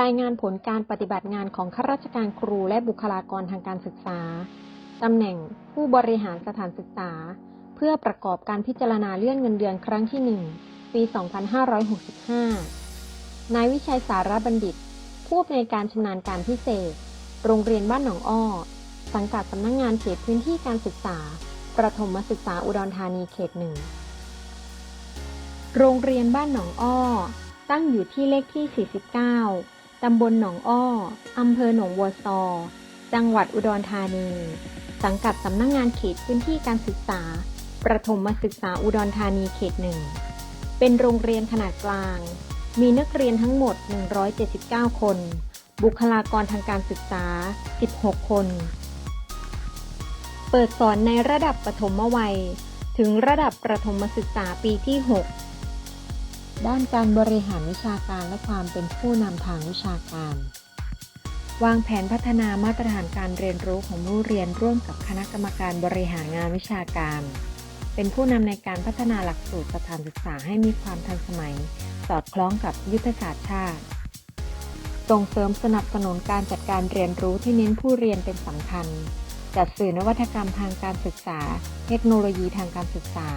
รายงานผลการปฏิบัติงานของข้าราชการครูและบุคลากรทางการศึกษา ตำแหน่งผู้บริหารสถานศึกษา เพื่อประกอบการพิจารณาเลื่อนเงินเดือนครั้งที่ 1 ปี 2565 นายวิชัยสารบัณฑิต ผู้อำนวยการชำนาญการพิเศษ โรงเรียนบ้านหนองอ้อ สังกัดสำนักงงานเขตพื้นที่การศึกษา ประถมศึกษาอุดรธานีเขตหนึ่ง โรงเรียนบ้านหนองอ้อ ตั้งอยู่ที่เลขที่ 49 ตำบลหนองอ้อ อำเภอหนองวัวซอ จังหวัดอุดรธานี สังกัดสำนักงงานเขตพื้นที่การศึกษา ประถมมศึกษาอุดรธานีเขตหนึ่ง เป็นโรงเรียนขนาดกลาง มีนักเรียนทั้งหมด 179 คน บุคลากรทางการศึกษา 16 คน เปิดสอนในระดับปฐมวัย ถึงระดับประถมศึกษาปีที่ 6 ด้านการบริหารวิชาการและความเป็นผู้นำทางวิชาการ วางแผนพัฒนามาตรฐานการเรียนรู้ของผู้เรียนร่วมกับคณะกรรมการบริหารงานวิชาการ เป็นผู้นำในการพัฒนาหลักสูตรสถานศึกษาให้มีความทันสมัย สอดคล้องกับยุทธศาสตร์ชาติ ส่งเสริมสนับสนุนการจัดการเรียนรู้ที่เน้นผู้เรียนเป็นสำคัญ จัดสื่อนวัตกรรมทางการศึกษา เทคโนโลยีทางการศึกษา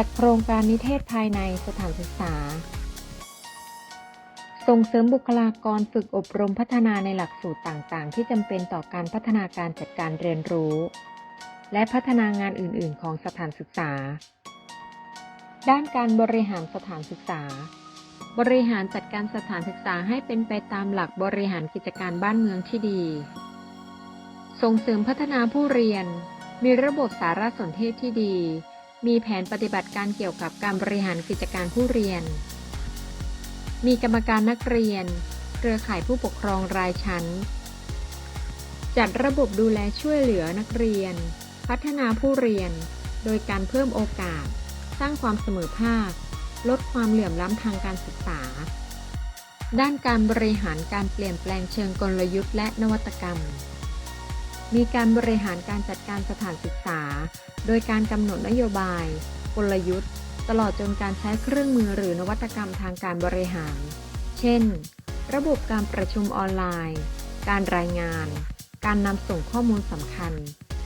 จัดโครงการนิเทศภายในสถานศึกษา ส่งเสริมบุคลากรฝึกอบรมพัฒนาในหลักสูตรต่างๆ ที่จำเป็นต่อการพัฒนาการจัดการเรียนรู้ และพัฒนางานอื่นๆ ของสถานศึกษา ด้านการบริหารสถานศึกษา บริหารจัดการสถานศึกษาให้เป็นไปตามหลักบริหารกิจการบ้านเมืองที่ดี ส่งเสริมพัฒนาผู้เรียน มีระบบสารสนเทศที่ดี มีแผนปฏิบัติการเกี่ยวกับการบริหารกิจการผู้เรียน มีกรรมการนักเรียน เครือข่ายผู้ปกครองรายชั้น จัดระบบดูแลช่วยเหลือนักเรียน พัฒนาผู้เรียน โดยการเพิ่มโอกาส สร้างความเสมอภาค ลดความเหลื่อมล้ำทางการศึกษา ด้านการบริหารการเปลี่ยนแปลงเชิงกลยุทธ์และนวัตกรรม มีการบริหารการจัดการสถานศึกษา โดยการกำหนดนโยบาย กลยุทธ์ ตลอดจนการใช้เครื่องมือหรือนวัตกรรมทางการบริหาร เช่น ระบบการประชุมออนไลน์ การรายงาน การนำส่งข้อมูลสำคัญ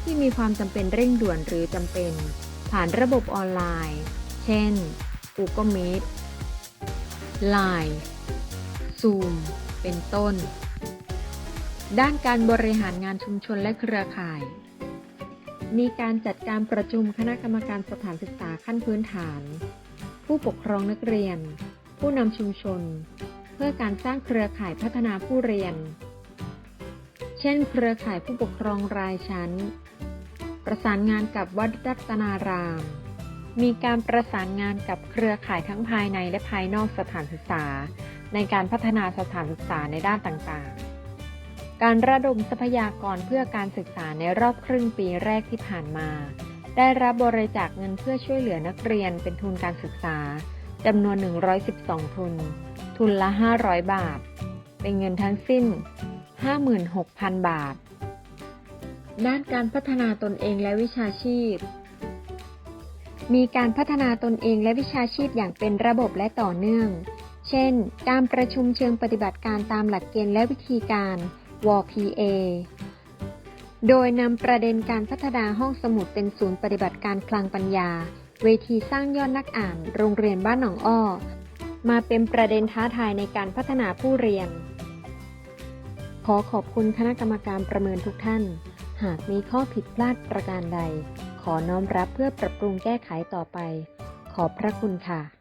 ที่มีความจำเป็นเร่งด่วนหรือจำเป็น ผ่านระบบออนไลน์ เช่น Google Meet Line Zoom เป็นต้น ด้านการบริหารงานชุมชนและเครือข่าย มีการจัดการประชุมคณะกรรมการสถานศึกษาขั้นพื้นฐาน ผู้ปกครองนักเรียน ผู้นำชุมชน เพื่อการสร้างเครือข่ายพัฒนาผู้เรียน เช่น เครือข่ายผู้ปกครองรายชั้น ประสานงานกับวัดรัตนาราม มีการประสานงานกับเครือข่ายทั้งภายในและภายนอกสถานศึกษา ในการพัฒนาสถานศึกษาในด้านต่างๆ การระดมทรัพยากรเพื่อการศึกษาในรอบครึ่งปีแรกที่ผ่านมา ได้รับบริจาคเงินเพื่อช่วยเหลือนักเรียนเป็นทุนการศึกษาจำนวน 112 ทุน ทุนละ 500 บาท เป็นเงินทั้งสิ้น 56,000 บาท ด้านการพัฒนาตนเองและวิชาชีพ มีการพัฒนาตนเองและวิชาชีพอย่างเป็นระบบและต่อเนื่อง เช่น การประชุมเชิงปฏิบัติการตามหลักเกณฑ์และวิธีการ WPA โดยนำประเด็นการพัฒนาห้องสมุดเป็นศูนย์ปฏิบัติการคลังปัญญา เวทีสร้างยอดนักอ่าน โรงเรียนบ้านหนองอ้อ มาเป็นประเด็นท้าทายในการพัฒนาผู้เรียน ขอขอบคุณคณะกรรมการประเมินทุกท่าน หากมีข้อผิดพลาดประการใด ขอน้อมรับเพื่อปรับปรุงแก้ไขต่อไป ขอบพระคุณค่ะ